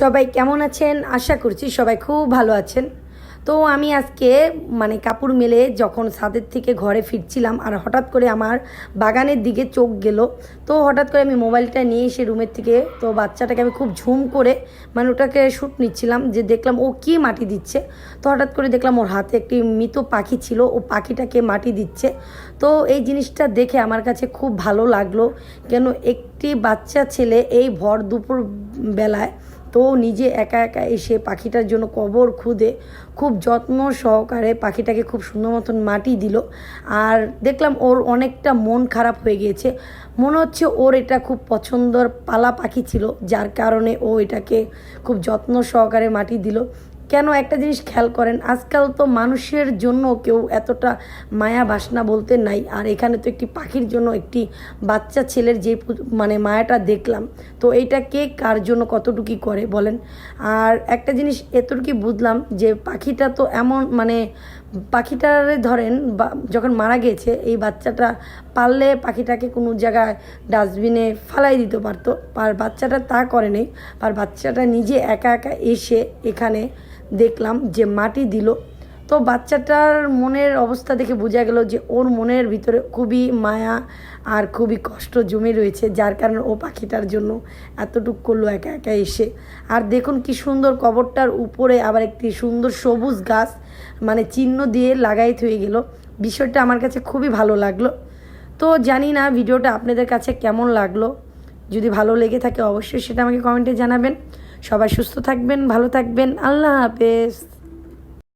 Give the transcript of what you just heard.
সবাই কেমন আছেন? আশা করছি সবাই খুব ভালো আছেন। তো আমি আজকে মানে কাপড় মেলে যখন ছাদের থেকে ঘরে ফিরছিলাম আর হঠাৎ করে আমার বাগানের দিকে চোখ গেল, তো হঠাৎ করে আমি মোবাইলটা নিয়ে এসে রুমের থেকে, তো বাচ্চাটাকে আমি খুব ঝুম করে মানে ওটাকে শ্যুট নিচ্ছিলাম যে দেখলাম ও কি মাটি দিচ্ছে। তো হঠাৎ করে দেখলাম ওর হাতে একটি মৃত পাখি ছিল, ও পাখিটাকে মাটি দিচ্ছে। তো এই জিনিসটা দেখে আমার কাছে খুব ভালো লাগল, কেন একটি বাচ্চা ছেলে এই ভর দুপুর বেলায় তো নিজে একা একা এসে পাখিটার জন্য কবর খুদে খুব যত্ন সহকারে পাখিটাকে খুব সুন্দর মতন মাটি দিল। আর দেখলাম ওর অনেকটা মন খারাপ হয়ে গিয়েছে। মনে হচ্ছে ওর এটা খুব পছন্দর পালা পাখি ছিল, যার কারণে ও এটাকে খুব যত্ন সহকারে মাটি দিল। কেন একটা জিনিস খেয়াল করেন, আজকাল তো মানুষের জন্য কেউ এতটা মায়া বাসনা বলতে নাই। আর এখানে তো একটি পাখির জন্য একটি বাচ্চা ছেলের যে মানে মায়াটা দেখলাম, তো এইটা কে কার জন্য কতটুকি করে বলেন? আর একটা জিনিস এতটুকু বুঝলাম যে পাখিটা তো এমন মানে পাখিটারে ধরেন যখন মারা গেছে, এই বাচ্চাটা পারলে পাখিটাকে কোনো জায়গায় ডাস্টবিনে ফালাই দিতে পারতো। আর বাচ্চাটা তা করেনি আর বাচ্চাটা নিজে একা একা এসে এখানে দেখলাম যে মাটি দিল। তো বাচ্চাটার মনের অবস্থা দেখে বোঝা গেল যে ওর মনের ভিতরে খুবই মায়া আর খুবই কষ্ট জমে রয়েছে, যার কারণে ও পাখিটার জন্য এতটুক করল একা একা এসে। আর দেখুন কি সুন্দর কবরটার উপরে আবার একটি সুন্দর সবুজ গাছ মানে চিহ্ন দিয়ে লাগাই থয়ে গেল। বিষয়টা আমার কাছে খুবই ভালো লাগল। তো জানি না ভিডিওটা আপনাদের কাছে কেমন লাগল। যদি ভালো লেগে থাকে অবশ্যই সেটা আমাকে কমেন্টে জানাবেন। সবাই সুস্থ থাকবেন, ভালো থাকবেন। আল্লাহ হাফেজ।